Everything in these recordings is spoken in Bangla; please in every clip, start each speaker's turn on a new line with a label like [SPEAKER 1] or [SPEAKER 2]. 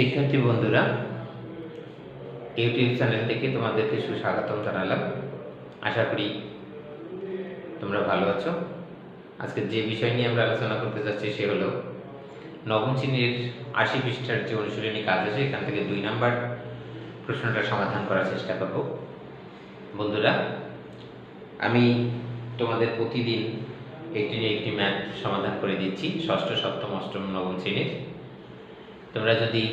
[SPEAKER 1] শিক্ষার্থী বন্ধুরা ইউটিউব চ্যানেল থেকে তোমাদেরকে সুস্বাগতম জানালাম। আশা করি তোমরা ভালো আছো। আজকে যে বিষয় নিয়ে আমরা আলোচনা করতে যাচ্ছি সে হলো, নবম শ্রেণির আশি পৃষ্ঠার যে অনুশীলনী কাজ আছে, এখান থেকে দুই নাম্বার প্রশ্নটা সমাধান করার চেষ্টা করব। বন্ধুরা, আমি তোমাদের প্রতিদিন একটি একটি ম্যাথ সমাধান করে দিচ্ছি, ষষ্ঠ, সপ্তম, অষ্টম, নবম শ্রেণির। তোমরা যদি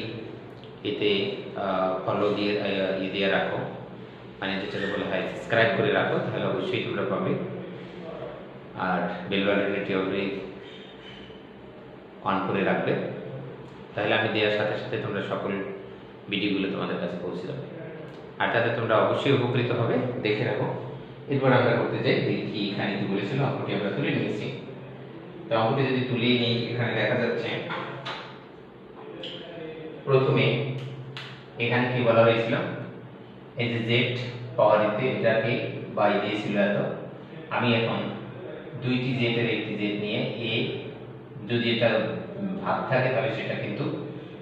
[SPEAKER 1] এতে ফলো দিয়ে ইয়ে দিয়ে রাখো মানে যেটাকে বলা হয় সাবস্ক্রাইব করে রাখো, তাহলে অবশ্যই তোমরা পাবে। আর বেল বাটনটি অবশ্যই অন করে রাখবে। তাহলে আমি দেওয়ার সাথে সাথে তোমরা সকল ভিডিওগুলো তোমাদের কাছে পৌঁছে যাবে। আর তাতে তোমরা অবশ্যই উপকৃত হবে, দেখে রাখো। এরপর আমরা করতে যাই, দেখি এখানে কি বলেছিল, অঙ্কটি আমরা তুলে নিয়েছি। তো অঙ্কটি যদি তুলে নিই, এখানে দেখা যাচ্ছে প্রথমে এখানে কি বলা হয়েছিল? এই যে জেড পাওয়ার দিতে এটাকে বাই দিয়েছিল এত। আমি এখন দুইটি জেডের একটি জেড নিয়ে এ যদি এটা ভাগ থাকে তাহলে সেটা কিন্তু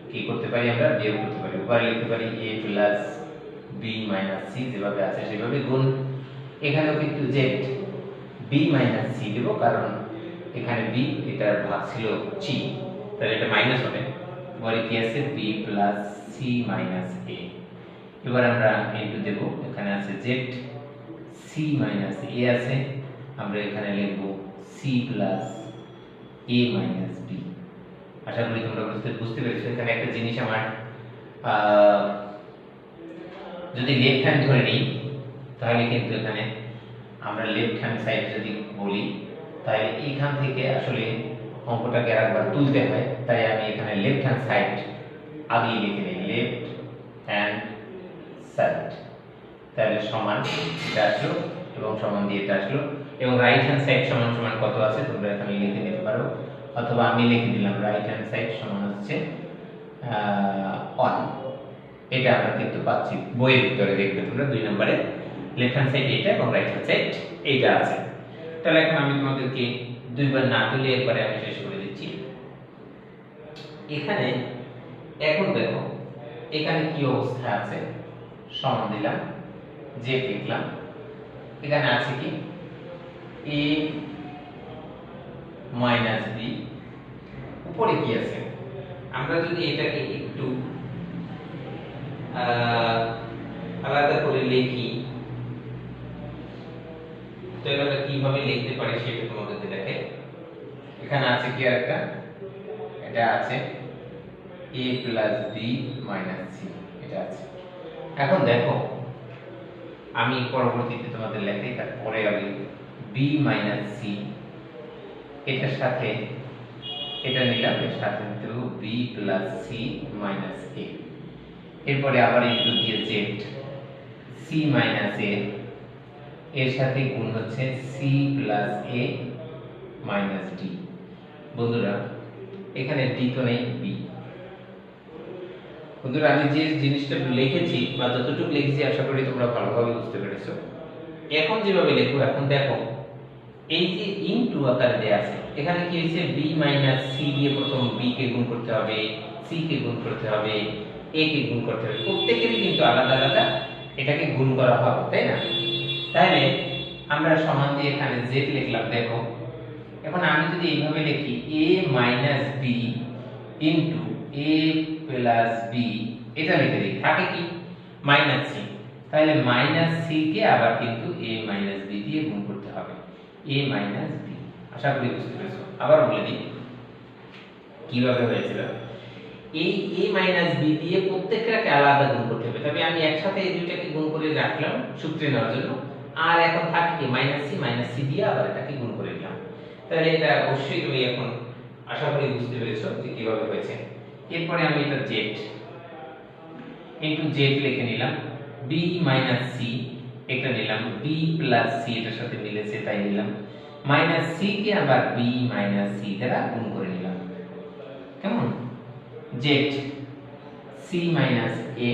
[SPEAKER 1] কি করতে পারি আমরা? বিয়োগ করতে পারি। উপরে লিখতে পারি A plus B minus C যেভাবে আছে সেভাবে গুণ। এখানেও কিন্তু জেড বি মাইনাস সি দেবো, কারণ এখানে বি এটার ভাগ ছিল সি তাহলে এটা মাইনাস হবে। পরে কি আছে? B plus C minus A এবার আমরা ইনটু দেব এখানে আছে জেড সি মাইনাস এ আছে। আমরা এখানে লিখব C plus A minus B আশা করি তোমরা বুঝতে বুঝতে পেরেছ। এখানে একটা জিনিস আমার যদি লেফট হ্যান্ড ধরে নিই, তাহলে কিন্তু এখানে আমরা লেফট হ্যান্ড সাইড যদি বলি, তাহলে এইখান থেকে আসলে অঙ্কটাকে আরেকবার তুলতে হয়, তাই আমি এখানে লেফট হ্যান্ড সাইড আগেই লিখে নিই লেফট হ্যান্ড সাইড তাহলে সমান এটা আসলো এবং সমান দিয়ে এটা আসলো। এবং রাইট হ্যান্ড সাইড সমান সমান কত আছে? তোমরা এখানে লিখে নিতে পারো। অথবা আমি লিখে দিলাম রাইট হ্যান্ড সাইড সমান হচ্ছে অন এটা আমরা কিন্তু পাচ্ছি বইয়ের ভিতরে, দেখবে তোমরা দুই নম্বরে। লেফট হ্যান্ড সাইড এটা এবং রাইট হ্যান্ড সাইড এইটা আছে। তাহলে এখন আমি তোমাদেরকে দুইবার না তুলে একবারে আমি শেষ করে দিচ্ছি। এখানে, এখন দেখো, এখানে কি অবস্থা আছে? সমান দিলাম, যে লিখলাম। এখানে আছে কি? a minus B. উপরে কি আছে? আমরা যদি এটাকে একটু আলাদা করে লিখি তো এটা কীভাবে লিখতে পারি সেটা তোমাদেরকে দেখে। এখানে আছে কি আরেকটা এটা আছে a plus B minus C এটা আছে। এখন দেখো, আমি পরবর্তীতে তোমাদের লেখাই, তারপরে আমি b মাইনাস সি এটার সাথে, এটা নিলাম, এর সাথে দিতে হবে B plus C minus A এরপরে আবার ইন্টু দিয়ে জেড c মাইনাস এ এর সাথে গুণ হচ্ছে C plus A minus D বন্ধুরা, এখানে ডি তো নেই বি বন্ধুরা, আমি যে জিনিসটা লিখেছি বা যতটুকু লিখেছি, আশা করি তোমরা ভালোভাবে বুঝতে পেরেছ। এখন যেভাবে লেখো এখন দেখো, এই যে ইনটু আকারে দেয়া আছে, এখানে কি হয়েছে? বি মাইনাস সি দিয়ে প্রথম বি কে গুণ করতে হবে সি কে গুণ করতে হবে এ কে গুণ করতে হবে। প্রত্যেকেরই কিন্তু আলাদা আলাদা এটাকে গুণ করা হবে, তাই না? তাহলে আমরা সমান দিয়ে এখানে জেড লিখলাম, দেখো। এখন আমি যদি এইভাবে লিখি, a minus B A plus B এটা লিখে দিই। থাকে কি? মাইনাস সি তাহলে মাইনাস সি কে আবার কিন্তু a মাইনাস বি দিয়ে গুণ করতে হবে। a মাইনাস বি আশা করি বুঝতে পেরেছ। আবার বলে দিই, কীভাবে হয়েছিল? এই a মাইনাস বি দিয়ে প্রত্যেকটাকে আলাদা গুণ করতে হবে। তবে আমি একসাথে এই দুইটাকে গুণ করে রাখলাম সূত্রে নেওয়ার জন্য। আর এখন থাকে কি মাইনাস সি মাইনাস সি দিয়ে আবার এটাকে গুণ করে দিলাম তাহলে এটা অবশ্যই তুমি এখন আশা করি বুঝতে পেরেছ যে কীভাবে হয়েছে। এরপরে আমি এটা জেড ইন্টু জেড লিখে নিলাম। বি মাইনাস সি এটা নিলাম। বি প্লাস সি এটার সাথে মিলেছে, তাই নিলাম। মাইনাস সি কে আবার বি মাইনাস সি দ্বারা গুণ করে নিলাম। কেমন? Z C minus A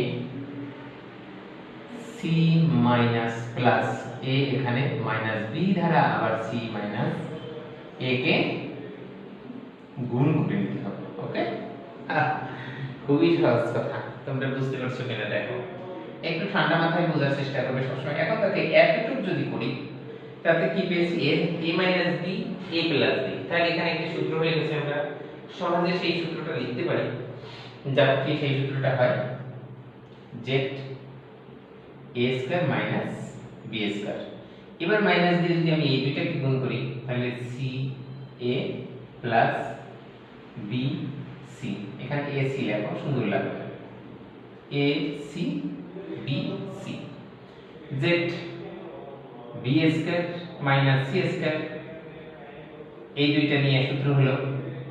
[SPEAKER 1] C minus plus A এখানে মাইনাস বি দ্বারা আবার সি মাইনাস এ কে গুণ করে নিতে হবে ওকে খুবই সহজ কথা, তোমরা বুঝতে পারছ কিনা দেখো। একটু ঠান্ডা মাথায় বোঝার চেষ্টা করবে সবসময়। এখন তাকে এতটুকু যদি করি, তাতে কি পেয়েছি? A A minus B A plus B তাহলে এখানে একটি সূত্র হয়ে গেছে আমরা সহজে সেই সূত্রটা লিখতে পারি। যা কি সেই সূত্রটা হয়? Z A square minus B square এবার মাইনাস দিয়ে যদি আমি এই দুইটাকে গুণ করি, তাহলে C A plus B C এখানে এ সি লেখো, সুন্দর লাগবে। A C B C Z B square minus C square এই দুইটা নিয়ে সূত্র হলো,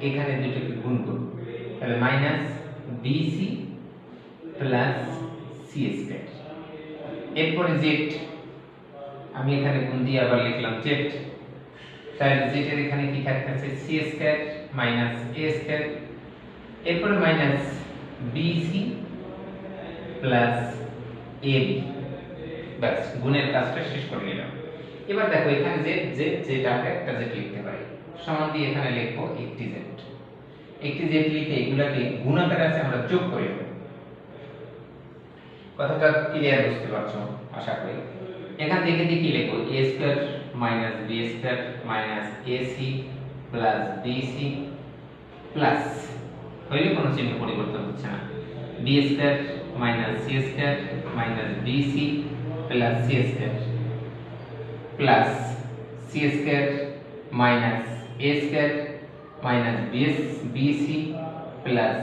[SPEAKER 1] এখানে দুইটাকে গুণ করব তাহলে minus B C plus C square এরপরে জেড আমি এখানে গুণ দিয়ে আবার লিখলাম জেড তাহলে জেড এর এখানে কি থাকতেছে? C square minus A square এরপরে minus B C plus A B ব্যাস, গুণের কাজটা শেষ করে নিলাম। এবার দেখো, এখানে যে যে যেটা আমরা একটা জেড লিখতে পারি। সমান দিয়ে এখানে লিখব একটি জেড একটি জেড লিখে এগুলাকে গুণাকার আছে আমরা যোগ করে কথাটা ক্লিয়ার বুঝতে পারছ, আশা করি। এখান থেকে কি লিখব a square minus b square minus ac plus bc plus হইলে কোনো চিহ্ন পরিবর্তন হচ্ছে না। B square minus c square minus bc plus c square plus c square minus a square minus bc plus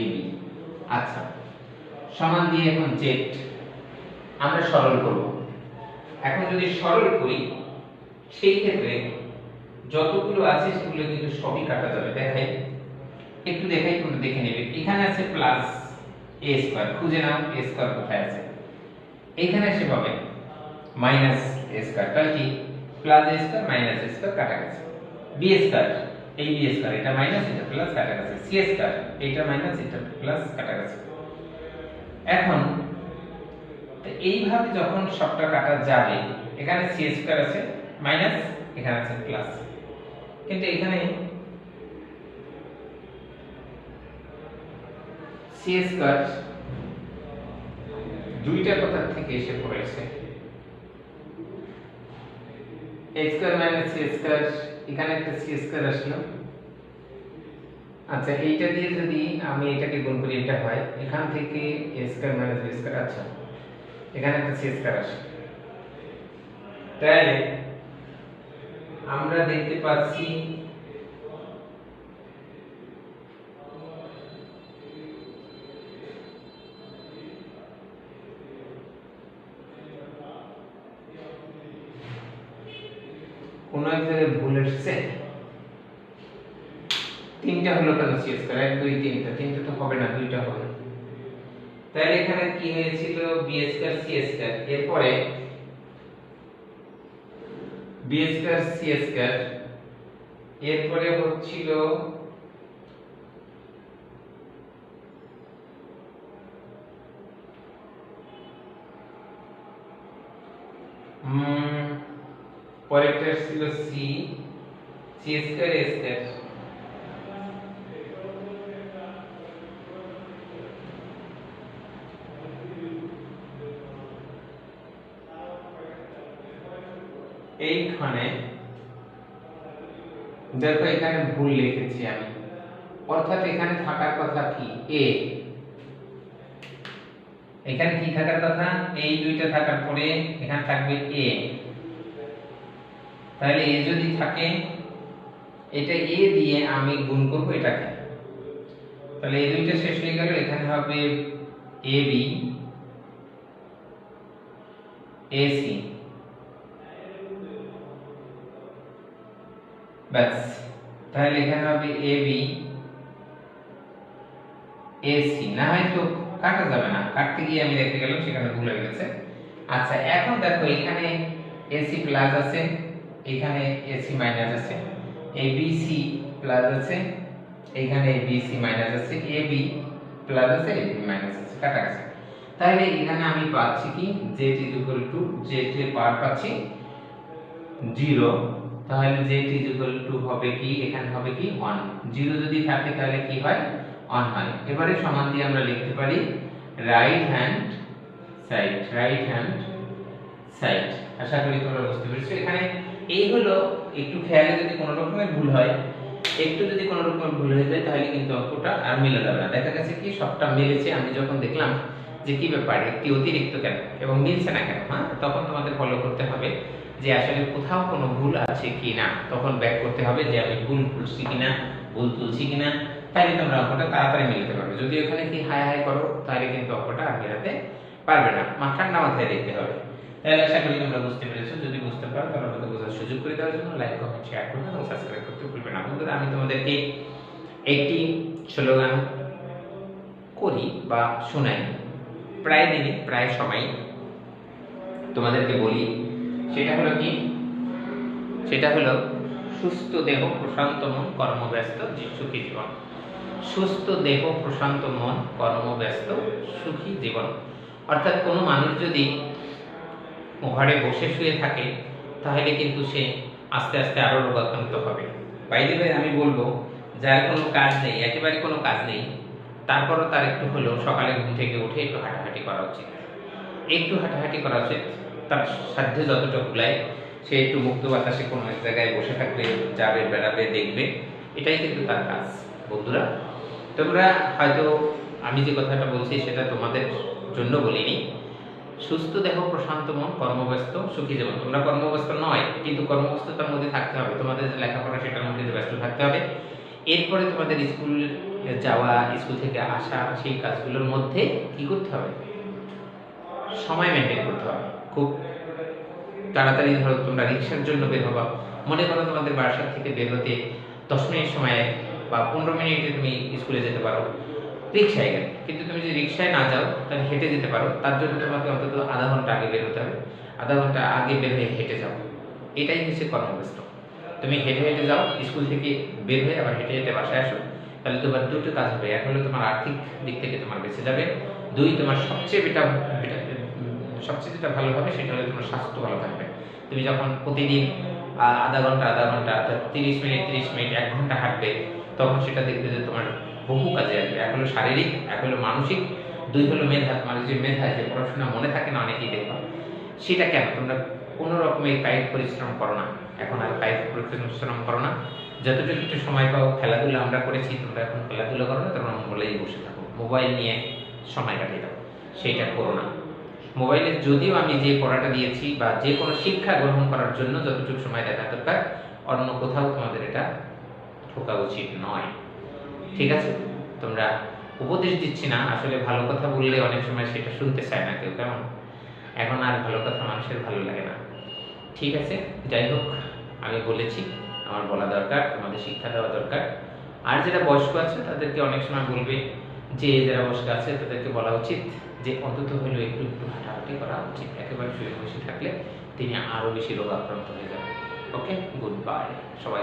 [SPEAKER 1] ab আচ্ছা। সমান দিয়ে এখন জেড আমরা সরল করব। এখন যদি সরল করি, সেই ক্ষেত্রে যতগুলো আছে সেগুলো কিন্তু সবই কাটা যাবে। দেখাই। একটু দেখাই, তোমরা দেখে নেবে। এখানে আছে প্লাস এ স্কয়ার খুঁজে নাও এ স্কয়ার কোথায় আছে। এখানে এসে পাবে মাইনাস এ স্কয়ার তাহলে কি? Plus A square minus A square কাটা গেছে। বি স্কয়ার এই বি স্কয়ার এটা মাইনাস এটা প্লাস কাটা গেছে। সি স্কয়ার এটা মাইনাস এটা প্লাস কাটা গেছে। এখন এইভাবে যখন সবটা কাটা যাবে, এখানে সি স্কয়ার আছে মাইনাস এখানে আছে প্লাস কিন্তু এখানে সি স্কয়ার দুইটা কথা থেকে এসে পড়েছে। A square minus C square এখানে একটা সি স্কয়ার আসলো। আচ্ছা এইটা দিয়ে যদি আমি এটাকে গুণ করি, এটা হয়, এখান থেকে A square minus B square আচ্ছা। এখানে একটা সি স্কয়ার আসে। তাহলে আমরা দেখতে পাচ্ছি কোন এক জায়গায় ভুল এসেছে? তিনটা হলো কেন সি স্কয়ার, এক, দুই তিনটা তিনটা তো হবে না, দুইটা হবে। তাহলে এখানে কি হয়েছিল? B square C square. এরপরে বি স্কয়ার সি স্কয়ার, এরপরে হচ্ছিল পরেরটা ছিল সি সি স্কয়ার স্কয়ার। এইখানে, দেখো এখানে ভুল লিখেছি আমি। অর্থাৎ এখানে থাকার কথা কি? এ এখানে কি থাকার কথা? এই দুইটা থাকার পরে এখানে থাকবে এ তাহলে এ যদি থাকে, এটা এ দিয়ে আমি গুণ করব এটাকে। তাহলে এই দুইটা শেষ হয়ে গেল, এখানে হবে এ বি এ সি ব্যাস। তাহলে এখানে হবে এ বি এ সি না হয় তো কাটা যাবে না। কাটতে গিয়ে আমি দেখতে গেলাম সেখানে ভুল হয়ে গেছে। আচ্ছা এখন দেখো এখানে এসি প্লাস আছে, এখানে এসি মাইনাস আছে। এ বি সি প্লাস আছে, এখানে এ বি সি মাইনাস আছে এ বি প্লাস আছে এ বি মাইনাস আছে। কাটা গেছে। তাহলে এখানে আমি পাচ্ছি কি? Z is equal to Z এর পাওয়ার পাচ্ছি জিরো তাহলে ইজ ইকুয়াল টু হবে কি? এখানে হবে কি? 1 জিরো যদি থাকে তাহলে কি হয়? অন হয়। এবারে সমান দিয়ে আমরা লিখতে পারি right hand side right hand side আশা করি তোমরা বুঝতে পেরেছ। এখানে এই হলো, একটু খেয়ালে যদি কোনো রকমের ভুল হয়, একটু যদি কোনো রকমের ভুল হয়ে যায়, তাহলে কিন্তু অঙ্কটা আর মিলে যাবে না। দেখা গেছে কি, সবটা মিলেছে। আমি যখন দেখলাম যে কি ব্যাপার, একটি অতিরিক্ত কেন? এবং মিলছে না কেন? হ্যাঁ? তখন তোমাদের ফলো করতে হবে। যে আসলে কোথাও কোনো ভুল আছে কি না তখন ব্যাক করতে হবে যে আমি ভুল ভুলছি কিনা, ভুল তুলছি কিনা তাহলে তোমরা অঙ্কটা তাড়াতাড়ি মিলাতে পারবে। যদি ওখানে কি হাই হাই করো তাহলে কিন্তু অঙ্কটা আর মেলাতে পারবে না। মাথা ঠান্ডা মাথায় দেখতে হবে। তাহলে আশা করি তোমরা বুঝতে পেরেছ। যদি বুঝতে পারো, তাহলে আমাদের বোঝার সুযোগ করে দেওয়ার জন্য লাইক কমেন্ট শেয়ার করবে এবং সাবস্ক্রাইব করতে ভুলবে না। বন্ধুরা, আমি তোমাদেরকে একটি স্লোগান করি বা শোনাই। প্রায় দিনই প্রায় সময় তোমাদেরকে বলি সেটা হলো কি? সেটা হলো সুস্থ দেহ, প্রশান্ত মন, কর্মব্যস্ত, সুখী জীবন। সুস্থ দেহ, প্রশান্ত মন, কর্মব্যস্ত, সুখী জীবন। অর্থাৎ কোনো মানুষ যদি ঘরে বসে শুয়ে থাকে, তাহলে কিন্তু সে আস্তে আস্তে আরও রোগাক্রান্ত হবে। বাইরে ভাই আমি বলব, যার কোনো কাজ নেই, একেবারে কোনো কাজ নেই, তারপরও তার একটু হলেও সকালে ঘুম থেকে উঠে একটু হাঁটাহাঁটি করা উচিত। একটু হাঁটাহাঁটি করা উচিত। তার সাধ্য যতটা কুলায় সে একটু মুক্ত বাতাসে কোনো এক জায়গায় বসে থাকবে যাবে, বেড়াবে, দেখবে, এটাই কিন্তু তার কাজ, বন্ধুরা। তোমরা হয়তো আমি যে কথাটা বলছি, সেটা তোমাদের জন্য বলিনি। সুস্থ দেহ, প্রশান্ত মন, কর্মব্যস্ত, সুখী জীবন। তোমরা কর্মব্যস্ত নয়, কিন্তু কর্মব্যস্ততার মধ্যে থাকতে হবে। তোমাদের যে লেখাপড়া, সেটার মধ্যে ব্যস্ত থাকতে হবে। এরপরে তোমাদের স্কুল যাওয়া, স্কুল থেকে আসা, সেই কাজগুলোর মধ্যে কি করতে হবে? সময় মেনটেন করতে হবে। খুব তাড়াতাড়ি ধরো তোমরা রিক্সার জন্য বের হবা। মনে করো তোমাদের বাসার থেকে বের হতে দশ মিনিট সময়ে বা পনেরো মিনিটে তুমি স্কুলে যেতে পারো। রিক্সায় গেলে। কিন্তু তুমি যদি রিক্সায় না যাও, তাহলে হেঁটে যেতে পারো। তার জন্য তোমাকে অন্তত আধা ঘণ্টা আগে বের হতে হবে। আধা ঘণ্টা আগে বের হয়ে হেঁটে যাও। এটাই হচ্ছে কর্মব্যস্ত তুমি হেঁটে হেঁটে যাও, স্কুল থেকে বের হয়ে আবার হেঁটে হেঁটে বাসায় আসো। তাহলে তোমার দুটো কাজ হবে। এক হলো তোমার আর্থিক দিক থেকে তোমার বেঁচে যাবে। দুই, তোমার সবচেয়ে বেটা সবচেয়ে যেটা ভালো হবে সেটা হলো তোমার স্বাস্থ্য ভালো থাকবে। তুমি যখন প্রতিদিন আধা ঘণ্টা আধা ঘণ্টা অর্থাৎ তিরিশ মিনিট তিরিশ মিনিট, এক ঘণ্টা হাঁটবে, তখন সেটা দেখবে যে তোমার বহু কাজে আসবে। এক হলো শারীরিক, এক হলো মানসিক, দুই হলো মেধা। তোমার যে মেধা, যে পড়াশোনা মনে থাকে না অনেকেই দেখবা। সেটা কেন? তোমরা কোনো রকমের কায়িক পরিশ্রম করো না। এখন আর কায়িক পরিশ্রম করো না। যতটুকু একটু সময় পাও, খেলাধুলা আমরা করেছি, তোমরা এখন খেলাধুলা করো না, তোমরা মোবাইলেই বসে থাকো। মোবাইল নিয়ে সময় কাটিয়ে দাও। সেইটা করো না। মোবাইলে যদিও আমি যে পড়াটা দিয়েছি বা যে কোনো শিক্ষা গ্রহণ করার জন্য যতটুকু সময় দেখা দরকার, অন্য কোথাও তোমাদের এটা ঠোকা উচিত নয়। ঠিক আছে? তোমরা উপদেশ দিচ্ছি না, আসলে ভালো কথা বললে অনেক সময় সেটা শুনতে চায় না কেউ, কেমন? এখন আর ভালো কথা মানুষের ভালো লাগে না। ঠিক আছে? যাই হোক, আমি বলেছি, আমার বলা দরকার, তোমাদের শিক্ষা দেওয়া দরকার। আর যারা বয়স্ক আছে, তাদেরকে অনেক সময় বলবে যে, যারা বয়স্ক আছে, তাদেরকে বলা উচিত। যে অন্তত হলেও একটু একটু হাঁটাহাঁটি করা উচিত। একেবারে শুয়ে বসে থাকলে তিনি আরও বেশি রোগ আক্রান্ত হয়ে যাবেন। Okay, good bye. সবাই